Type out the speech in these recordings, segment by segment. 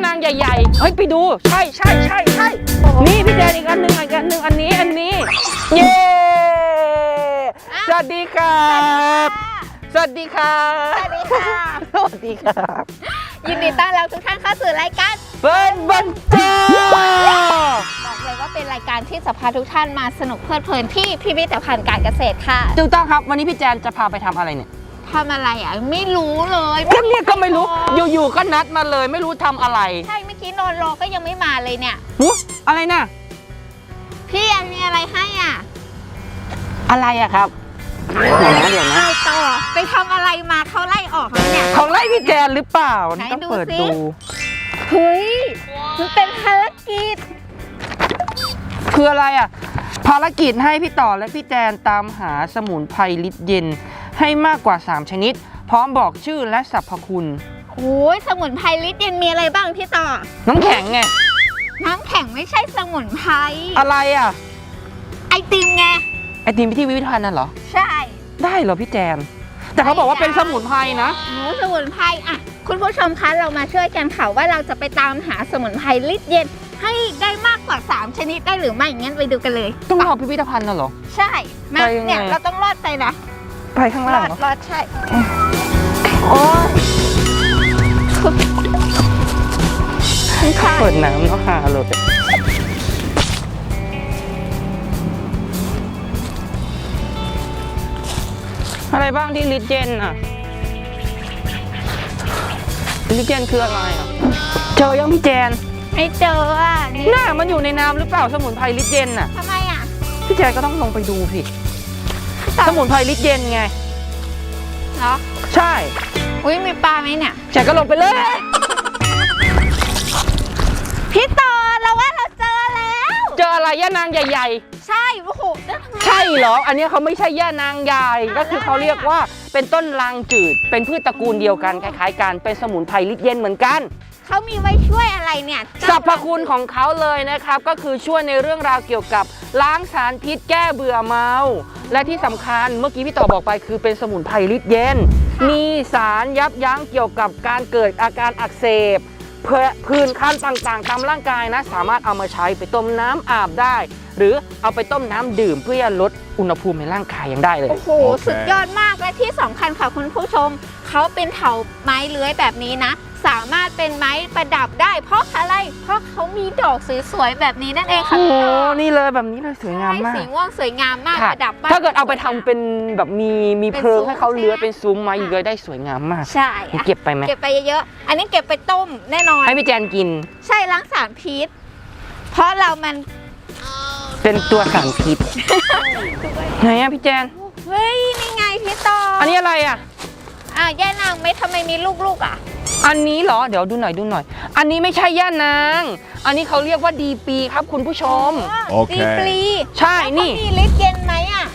านางใหญ่ๆ เฮ้ยไปดู ใช่ใช่ใช่ใช่นี่พี่แจนอีกอันหนึ่งอีกอันหนึ่งอันนี้อันนี้ เย้ สวัสดีครับ สวัสดีครับสวัสดีค่ะ สวัสดีครับ ยินดีต้อนรับทุกท่านเข้าสู่รายการเบิร์นบันเทิงบอกเลยว่าเป็นรายการที่จะพาทุกท่านมาสนุกเพลิดเพลินที่พิพิธภัณฑ์การเกษตรค่ะถูกต้องครับ วันนี้พี่แจนจะพาไปทำอะไรเนี่ย ทำอะไรอะไม่รู้เลยก็เนี่ยก็ไม่รู้ อยู่ๆก็นัดมาเลย ไม่รู้ทำอะไรใช่เมื่อกี้นอนรอก็ยังไม่มาเลยเนี่ย หูอะไรน่ะ พี่อันมีอะไรให้อะอะไรอะครับเดี๋ยวนะเดี๋ยวนะเอาต่อไปทำอะไรมาเขาไล่ออกแล้วเนี่ยของไล่พี่แจนหรือเปล่าไหนต้องดูเปิดสิดูเฮ้ยมันเป็นภารกิจคืออะไรอะภารกิจให้พี่ต่อและพี่แจนตามหาสมุนไพรลิตรเย็น ให้มากกว่า 3 ชนิด พร้อมบอกชื่อและสรรพคุณ โอ้ยสมุนไพรลิตรเย็นมีอะไรบ้างพี่ต่อ น้ำแข็งไง น้ำแข็งไม่ใช่สมุนไพรอะไรอะไอติมไง ไอติมที่พิพิธภัณฑ์นั่นเหรอ ใช่ได้เหรอพี่แจนแต่เขาบอกว่าเป็นสมุนไพรนะโอ้สมุนไพรอะ คุณผู้ชมคะเรามาช่วยกันค่ะว่าเราจะไปตามหาสมุนไพรลิตรเย็นให้ได้มากกว่า 3 ชนิดได้หรือไม่งั้นไปดูกันเลย ต้องรอพิพิธภัณฑ์น่ะเหรอ ใช่มาไปยังไง เนี่ยเราต้องรอดไปนะ ไปข้างรล่างอดเหรอรอดใช่ โอ้ยใช่เปิดน้ำเนาะฮาเลยอะไรบ้างที่ลิตเจนอะลิตเจนคืออะไรอะเจอยังพี่แจน ไม่เจออะนี่หน้ามันอยู่ในน้ำหรือเปล่าสมุนไพรลิตเจนน่ะทำไมอะ พี่แจนก็ต้องลงไปดูสิ สมุนไพรลิตเจนไง เหรอ ใช่อุ้ยมีปลาไหมเนี่ย แจนก็ลงไปเลย พี่ต่อเราว่าเราเจอแล้ว เจออะไรย่านางใหญ่ ใช่โอ้โหแล้วทำไมๆ ใช่เหรอ อันนี้เขาไม่ใช่ย่านางใหญ่ ก็คือเขาเรียกว่าเป็นต้นลางจืด เป็นพืชตระกูลเดียวกันคล้ายๆกัน เป็นสมุนไพรลิตรเย็นเหมือนกัน เขามีไว้ช่วยอะไรเนี่ยสรรพคุณของเขาเลยนะครับ ก็คือช่วยในเรื่องราวเกี่ยวกับล้างสารพิษแก้เบื่อเมา และที่สำคัญเมื่อกี้พี่ต่อบอกไปคือเป็นสมุนไพรลิตรเย็น มีสารยับยั้งเกี่ยวกับการเกิดอาการอักเสบเพื่อพื้นคันต่างๆตามร่างกายนะ สามารถเอามาใช้ไปต้มน้ำอาบได้ หรือเอาไปต้มน้ำดื่มเพื่อลดอุณหภูมิในร่างกายยังได้เลย โอ้โห โอเค สุดยอดมากและที่สำคัญค่ะคุณผู้ชม เขาเป็นเถาไม้เลื้อยแบบนี้นะ สามารถเป็นไม้ประดับได้ เพราะอะไร เพราะเขามีดอกสวยๆแบบนี้นั่นเองค่ะโอ้โหพี่ต่อนี่เลยแบบนี้เลยสวยงามมาก ใช่สีม่วงสวยงามมากค่ะประดับบ้น ถ้าเกิดเอาไปทำเป็นแบบมีมีเป็นเพลิงซุ้มให้เขาเลื้อยใช่ไหม เป็นซุ้มไม้เลื้อยได้สวยงามมากใช่นี่เก็บไปไหมเก็บไปเยอะๆอันนี้เก็บไปต้มแน่นอน ให้พี่แจนกินใช่ล้างสารพิษ เพราะเรามันเป็นตัวสารพิษไหนอะพี่แจนเฮ้ยนี่ไงพี่ต่ออัอันนี้อะไรอะ อะย่านางไม่ทำไมมีลูกๆอะ อันนี้เหรอ เดี๋ยวดูหน่อยดูหน่อย อันนี้ไม่ใช่ย่านาง อันนี้เขาเรียกว่าดีปีครับคุณผู้ชม โอเค ดีปลีใช่แล้วนี่เขามีลิตรเย็นไหมอะ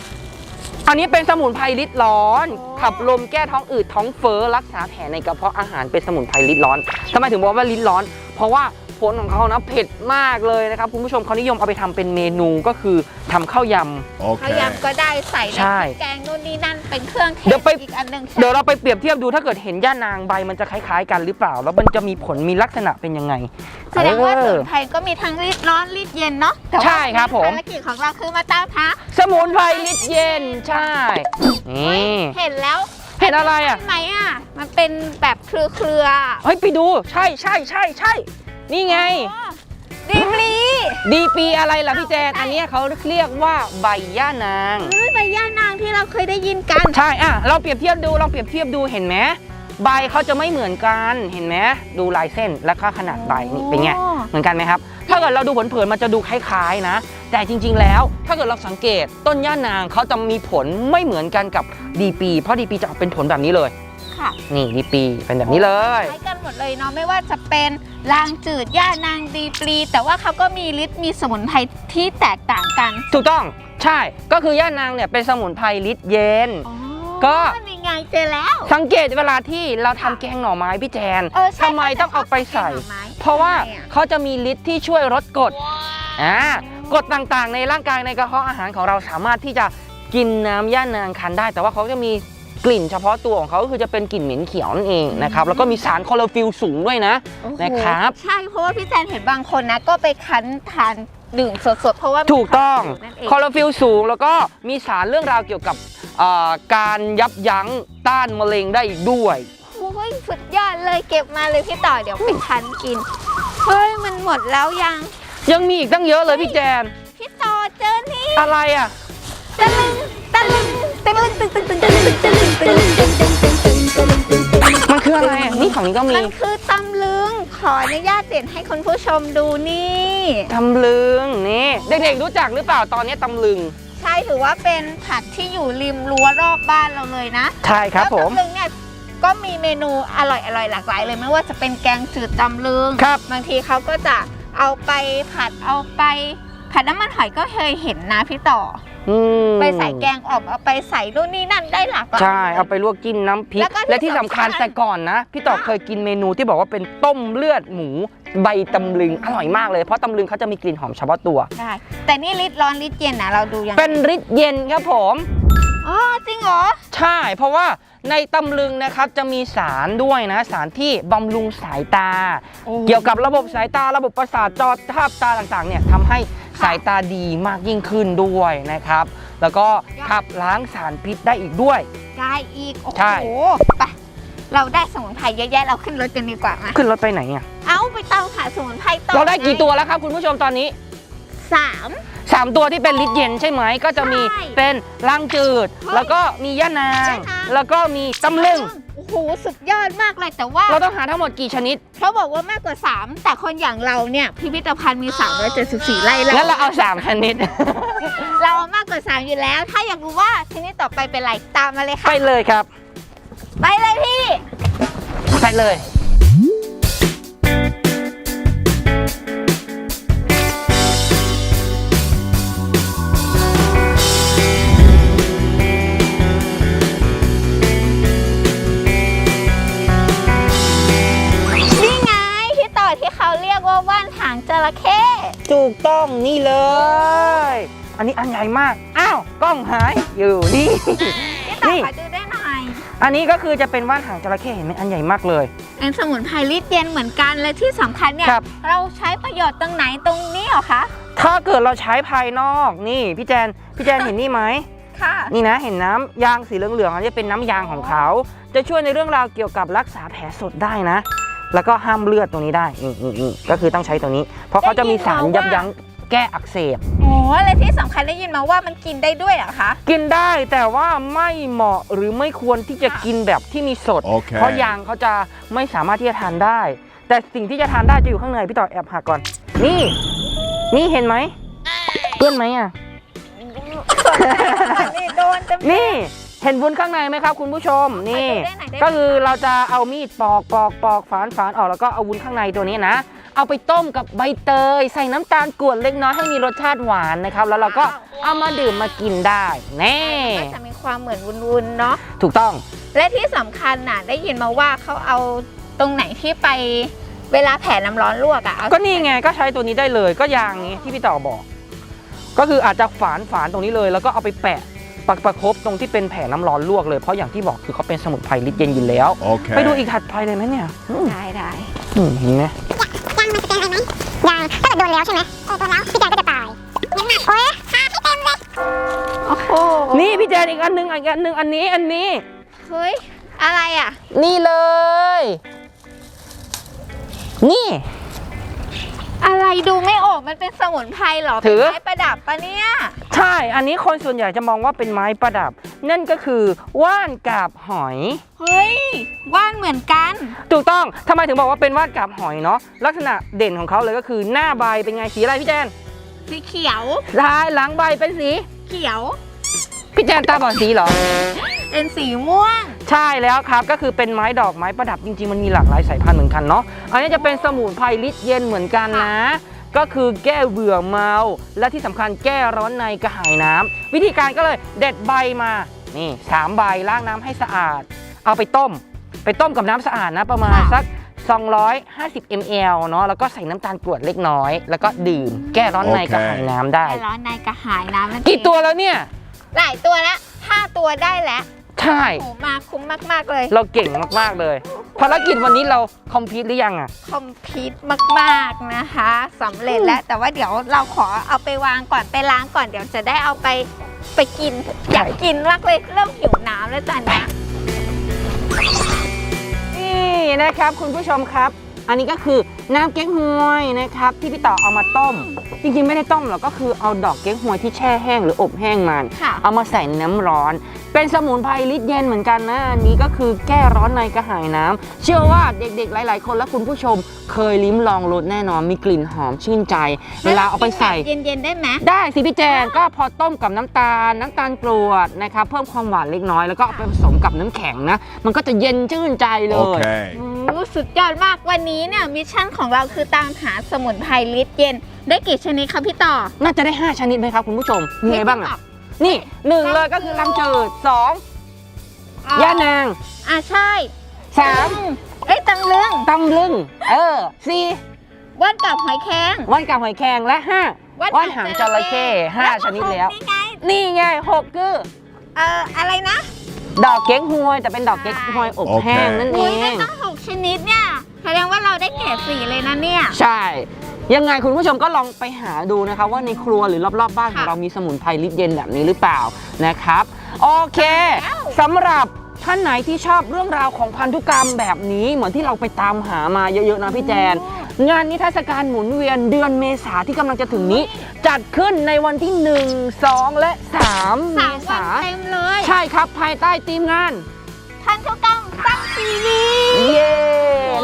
อันนี้เป็นสมุนไพรลิดร้อนโอ้ขับลมแก้ท้องอืดท้องเฟ้อรักษาแผลในกระเพาะอาหารเป็นสมุนไพรลิดร้อนทำไมถึงบอกว่าลิดร้อน เพราะว่า ผลของเขานะเผ็ดมากเลยนะครับคุณผู้ชมเขานิยมเอาไปทำเป็นเมนูก็คือทำข้าวยำโอเคเขายำก็ได้ใส่ในใช่แกงนู่นนี่นั่นเป็นเครื่องเทศเดี๋ยวไปอีกอันนึงเดี๋ยวเราไปเปรียบเทียบดูถ้าเกิดเห็นย่านางใบมันจะคล้ายๆกันหรือเปล่า แล้วมันจะมีผลมีลักษณะเป็นยังไงแสดงว่าสมุนไพรก็มีทั้งรีดร้อนรีดเย็นเนาะใช่ครับผมภารกิจของเราคือมาตามหาสมุนไพรลิดเย็นใช่นี่เห็นแล้วเห็นอะไรอะใช่ไหมอะมันเป็นแบบเครือเครือเฮ้ยไปดูใช่ใช่ใช่ใช่ นี่ไง ดีปลีดีปีอะไรล่ะพี่แจน อันเนี้ยเขาเรียกว่าใบย่านางเฮ้ยใบย่านางที่เราเคยได้ยินกัน ใช่อะเราเปรียบเทียบดูลองเปรียบเทียบดูเห็นไหมใบเขาจะไม่เหมือนกันเห็นไหมดูลายเส้นและก็ขนาดใบนี่เป็นไงอ๋อเหมือนกันไหมครับ ถ้าเกิดเราดูเผินๆมันจะดูคล้ายๆนะ แต่จริง ๆ แล้ว ถ้าเกิดเราสังเกตต้นย่านางเขาจะมีผลไม่เหมือนกันกับดีปีเพราะดีปีจะออกเป็นผลแบบนี้เลย ค่ะนี่ดีปีเป็นแบบนี้เลยคล้ายกันหมดเลยเนาะไม่ว่าจะเป็นลางจืดย่านางดีปลี แต่ว่าเขาก็มีฤทธิ์มีสมุนไพรที่แตกต่างกันถูกต้องใช่ก็คือย่านางเนี่ยเป็นสมุนไพรลิตรเย็น อ๋อก็ นี่ไงเจอแล้ว สังเกตเวลาที่เราทำแกงหน่อไม้พี่แจนเออใช่ทำไมต้องเอาไปใส่ เขาจะชอบกินหน่อไม้เพราะว่าทำไมอะ เขาจะมีฤทธิ์ที่ช่วยลดกรดอ่ากรดต่างๆ ในร่างกายในกระเพาะอาหารของเราสามารถที่จะกินน้ำย่านางคันได้ แต่ว่าเขาจะมี กลิ่นเฉพาะตัวของเขาก็คือจะเป็นกลิ่นเหม็นเขียวนั่นเองนะครับแล้วก็มีสารคลอโรฟิลสูงด้วยนะโอ้โหนะครับ ใช่เพราะว่าพี่แจนเห็นบางคนนะ ก็ไปคั้นทานดื่มสดๆ เพราะว่ามีถูกต้องนั่นเองคลอโรฟิลสูงแล้วก็มีสารเรื่องราวเกี่ยวกับเอ่อการยับยั้งต้านมะเร็งได้อีกด้วย โอ้ยสุดยอดเลยเก็บมาเลยพี่ต่อเดี๋ยวไปคั้นกิน เฮ้ยมันหมดแล้วยังยังมีอีกตั้งเยอะเลยพี่แจน พี่ต่อเจอนี่อะไรอะ ตะลึง ตะลึงตะลึงตึงตึงตึงตึงตึงตึงตึงตึงตึงตึงตึงตึงตึงมันคืออะไรอะนี่ฝั่งนี้ก็มีมันคือตำลึง ขออนุญาตเปลี่นให้คุณผู้ชมดูนี่ตำลึงนี่เด็กๆรู้จักหรือเปล่าตอนนี้ตำลึง ใช่ถือว่าเป็นผักที่อยู่ริมรั้วรอบบ้านเราเลยนะใช่ครับผมแล้วตำลึงเนี่ยก็มีเมนูอร่อยอร่อยๆหลากหลายเลยไม่ว่าจะเป็นแกงจืดตำลึงครับบางทีเขาก็จะเอาไปผัดเอาไปผัดน้ำมันหอยก็เคยเห็นนะพี่ต่อ อืมไปใส่แกงอ่อมเอาไปใส่นู่นนี่นั่นได้หลากหลาย ใช่เอาไปลวกจิ้มน้ำพริก แล้วก็ที่และที่สำคัญสำคัญ แต่ก่อนนะ พี่ต่อเคยกินเมนูที่บอกว่าเป็นต้มเลือดหมูใบตำลึงอร่อยมากเลยเพราะตำลึงเขาจะมีกลิ่นหอมเฉพาะตัวได้แต่นี่ลิตรร้อนลิตรเย็นนะเราดูยังเป็นฤทธิ์เย็นครับผม อ๋อจริงเหรอ ใช่ เพราะว่าในตำลึงนะครับจะมีสารด้วยนะ สารที่บำรุงสายตา เกี่ยวกับระบบสายตาระบบประสาทจอภาพตาต่างๆเนี่ยทำให้ สายตาดีมากยิ่งขึ้นด้วยนะครับ แล้วก็ขับล้างสารพิษได้อีกด้วย ได้อีก โอ้ใช่ โหไปเราได้สมุนไพรเยอะแยะเราขึ้นรถกันดีกว่ามาขึ้นรถไปไหนอะเอาไปตามหาสมุนไพรต่อเราได้กี่งตัวแล้วครับคุณผู้ชมตอนนี้ สามสามตัวที่เป็นลิตรเย็นใช่ไหมก็จะมีใช่เป็นลังจืด เฮ้ยแล้วก็มีย่านาง ย่านาง แล้วก็มีตำลึงโอ้ โหสุดยอดมากเลยแต่ว่าเราต้องหาทั้งหมดกี่ชนิด เขาบอกว่ามากกว่า 3 แต่คนอย่างเราเนี่ยพิพิธภัณฑ์มี 374ไร่แล้วงั้นเราเอาสามชนิด เรามากกว่า 3 อยู่แล้ว ถ้าอยากรู้ว่าชนิดต่อไปเป็นอะไรตามมาเลยไปค่ะเลยครับ ไปเลยพี่ ไปเลย ระเข้ถูกต้องนี่เลย อันนี้อันใหญ่มาก อ้าวกล้องหายอยู่นี่ที่ต่อนี่ ขอดูได้หน่อย อันนี้ก็คือจะเป็นว่านหางจระเข้เห็นไหมอันใหญ่มากเลย เป็นสมุนไพรลิตรเย็นเหมือนกันและที่สำคัญเนี่ย ครับ เราใช้ประโยชน์ตรงไหนตรงนี้เหรอคะ ถ้าเกิดเราใช้ภายนอกนี่พี่แจนพี่แจนเห็นนี่ไหม ค่ะ นี่นะเห็นน้ำยางสีเหลืองๆอันนี้เป็นน้ำยางของเขา จะช่วยในเรื่องราวเกี่ยวกับรักษาแผลสดได้นะ แล้วก็ห้ามเลือดตรงนี้ได้อืมอืมอืมก็คือต้องใช้ตัวนี้ เพราะเขาจะมีสารยับยั้งแก้อักเสบ โอ้และที่สำคัญได้ยินมาว่ามันกินได้ด้วยเหรอคะ กินได้แต่ว่าไม่เหมาะหรือไม่ควรที่จะกินแบบที่มีสด โอเค เพราะยางเขาจะไม่สามารถที่จะทานได้ แต่สิ่งที่จะทานได้จะอยู่ข้างในพี่ต่อแอบหักก่อน นี่ นี่เห็นไหมเปื้อนไหมอะ นี่โดนเต็มนี่ เห็นวุ้นข้างในไหมครับคุณผู้ชมนี่ขอดูได้หน่อยได้ไหมก็คือเราจะเอามีดปอกปอกปอกฝานฝานออกแล้วก็เอาวุ้นข้างในตัวนี้นะ เอาไปต้มกับใบเตย ใส่น้ำตาลกรวดเล็กน้อยให้มีรสชาติหวานนะครับ แล้วเราก็เอามาดื่มมากินได้แน่ก็จะมีความเหมือนวุ้นๆเนาะ ถูกต้อง และที่สำคัญน่ะได้ยินมาว่าเขาเอาตรงไหนที่ไปเวลาแผ่น้ำร้อนลวกอะเอาก็นี่ไงก็ใช้ตัวนี้ได้เลยก็ยางนี้ที่พี่ต่อบอก ก็คืออาจจะฝานฝานตรงนี้เลย แล้วก็เอาไปแปะ ปักประคบตรงที่เป็นแผลน้ำร้อนลวกเลย เพราะอย่างที่บอกคือเขาเป็นสมุนไพรลิตรเย็นอยู่แล้ว Okay. ไปดูอีกถัดไปเลยไหมเนี่ยอืมได้ได้อืมเห็นไหมยางมันสแกนอะไรไหมยางถ้าเกิดโดนแล้วใช่ไหมเออโดนแล้วพี่แจงก็จะตายงั้นน่ะโอ๊ยทาให้เต็มเลย โอ้โหนี่พี่แจนอีกอันหนึงอีกอันหนึงอันนี้อันนี้ เฮ้ย อะไรอะนี่เลย นี่ อะไรดูไม่ออกมันเป็นสมุนไพรเหรอถืเป็นอไม้ประดับปะเนี่ยใช่ อันนี้คนส่วนใหญ่จะมองว่าเป็นไม้ประดับ นั่นก็คือว่านกาบหอย เฮ้ยว่านเหมือนกัน ถูกต้องทำไมถึงบอกว่าเป็นว่านกาบหอยเนาะ ลักษณะเด่นของเขาเลยก็คือหน้าใบเป็นไงสีอะไรพี่แจนสีเขียวลายหลังใบเป็นสี เขียว พี่แจนตาบอดสีเหรอ เป็นสีม่วง ใช่แล้วครับก็คือเป็นไม้ดอกไม้ประดับจริงๆ มันมีหลากหลายสายพันธุ์เหมือนกันเนาะอันนี้จะเป็นสมุนไพรลิตรเย็นเหมือนกันนะ ก็คือแก้เบื่อเมา และที่สำคัญแก้ร้อนในกระหายน้ำวิธีการก็เลยเด็ดใบมานี่สามใบล้างน้ำให้สะอาด เอาไปต้ม ไปต้มกับน้ำสะอาดนะประมาณค่ะสัก250 ml เนาะแล้วก็ใส่น้ำตาลกรวดเล็กน้อย แล้วก็ดื่ม แก้ร้อนในกระหายน้ำได้แต่ร้อนในกระหายน้ำนั่นเองกี่ตัวแล้วเนี่ย หลายตัวแล้ว ห้าตัวได้แล้วใช่ โอ้โหมาคุ้มมาก ๆ เลย เราเก่งมากๆเลย ภารกิจวันนี้เราคอมพิวหรือยังอะ คอมพิวมาก ๆ นะคะสำเร็จแล้ว แต่ว่าเดี๋ยวเราขอเอาไปวางก่อนไปล้างก่อนเดี๋ยวจะได้เอาไปไปกิน อยากกินมากเลยเริ่มหิวน้ำแล้วจ้ะเนี่ย นี่นะครับคุณผู้ชมครับ อันนี้ก็คือน้ำเก๊กฮวยนะครับที่พี่ต่อเอามาต้ม จริงๆไม่ได้ต้มหรอกก็คือเอาดอกเก๊กฮวยที่แช่แห้งหรืออบแห้งมัน ค่ะ เอามาใส่ในน้ำร้อน เป็นสมุนไพรลิตรเย็นเหมือนกันนะ อันนี้ก็คือแก้ร้อนในกระหายน้ำเชื่อว่าเด็กๆ หลาย ๆ คนและคุณผู้ชม เคยลิ้มลองรสแน่นอนมีกลิ่นหอมชื่นใจ เวลาเอาไปใส่ เย็นๆได้ไหม ได้สิพี่แจนก็พอต้มกับน้ำตาล น้ำตาลกรวดนะครับเพิ่มความหวานเล็กน้อยแล้วก็เอาไปผสมกับน้ำแข็งนะ มันก็จะเย็นชื่นใจเลย Okay. โอ้ สุดยอดมากวันนี้เนี่ยมิชชั่นของเราคือตามหาสมุนไพรลิตรเย็น ได้กี่ชนิดคะพี่ต่อ น่าจะได้ 5 ชนิดไหมครับคุณผู้ชมมีอะไรบ้างอะ นี่หนึ่งเลยก็คือลำจืดสองย่านาง อ่าใช่สามเอ้ยตังเรื่องตำลึง เออสี่ว่านกับหอยแครงว่านกับหอยแครงและห้าว่านหางจระเข้ห้าชนิดแล้ว นี่ไงนี่ไงหกคือเอ่ออะไรนะ ดอกเก๊กฮวยแต่เป็นดอกเก๊กฮวยอบแห้งนั่นเออุ้ยได้งตั้งหก ชนิดเนี่ยแสดงว่าเราได้เกรดสี่เลยนะเนี่ย ใช่ ยังไงคุณผู้ชมก็ลองไปหาดูนะคะว่าในครัวหรือรอบๆบ้านของค่ะเรามีสมุนไพรลิตรเย็นแบบนี้หรือเปล่านะครับ โอเคแล้วสำหรับท่านไหนที่ชอบเรื่องราวของพันธุกรรมแบบนี้เหมือนที่เราไปตามหามาเยอะๆนะพี่แจน งานนิทรรศการหมุนเวียนเดือนเมษาที่กำลังจะถึงนี้ จัดขึ้นในวันที่ 1 2 และ3เมสามวันษาเต็มเลย ใช่ครับภายใต้ทีมงานพันธุ กรรมสร้างชีวิตเย้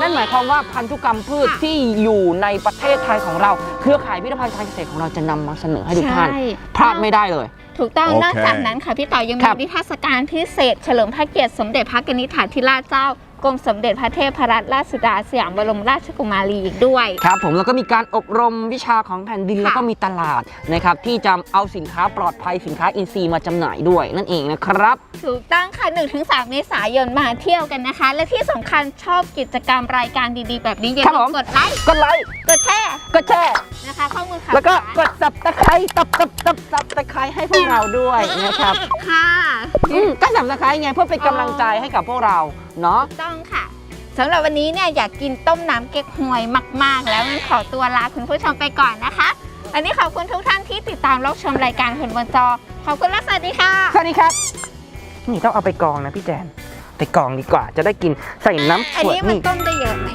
นั่นหมายความว่าพันธุกรรมพืชค่ะที่อยู่ในประเทศไทยของเรา เครือข่ายพิพิธภัณฑ์การเกษตรของเราจะนำมาเสนอให้ทุกท่านใช่ พลาดไม่ได้เลย ถูกต้อง โอเค นอกจากนั้นค่ะพี่ต่อยังคมีรับนิทรรศการพิเศษ เฉลิมพระเกียรติสมเด็จพระกนิษฐาธิราชเจ้า กรมสมเด็จพระเทพรัตนราชสุดาสยามบรมราชกุมารีอีกด้วย ครับผมแล้วก็มีการอบรมวิชาของแผ่นดินค่ะ แล้วก็มีตลาดนะครับที่จะเอาสินค้าปลอดภัยสินค้าอินทรีย์มาจำหน่ายด้วยนั่นเองนะครับ ถูกต้องค่ะ 1-3 เมษายนมาเที่ยวกันนะคะ และที่สำคัญชอบกิจกรรมรายการดีๆ แบบนี้อย่าครับลืผมม กดไลค์ กดไลค์กดแชร์ กดแชร์ นะคะข้อมูลข่าวแล้วก็สารกดสับตะไคร้ตับตับตับตับตะไคร้ให้พวกเราด้วยนะครับค่ะอืมก็สับตะไคร้ไงเพื่อเป็นกำลังใจให้กับพวกเราเนาะถูกต้องค่ะสำหรับวันนี้เนี่ยอยากกินต้มน้ำเก๊กฮวยมาก ๆ แล้วงั้นขอตัวลาคุณผู้ชมไปก่อนนะคะ อันนี้ขอบคุณทุกท่านที่ติดตามรับชมรายการคนบนจอ ขอบคุณและสวัสดีค่ะ สวัสดีครับ นี่ต้องเอาไปกรองนะพี่แจน ไปกรองดีกว่าจะได้กินใส่น้ำอันขวดนี้มันนี่ต้มได้เยอะไหม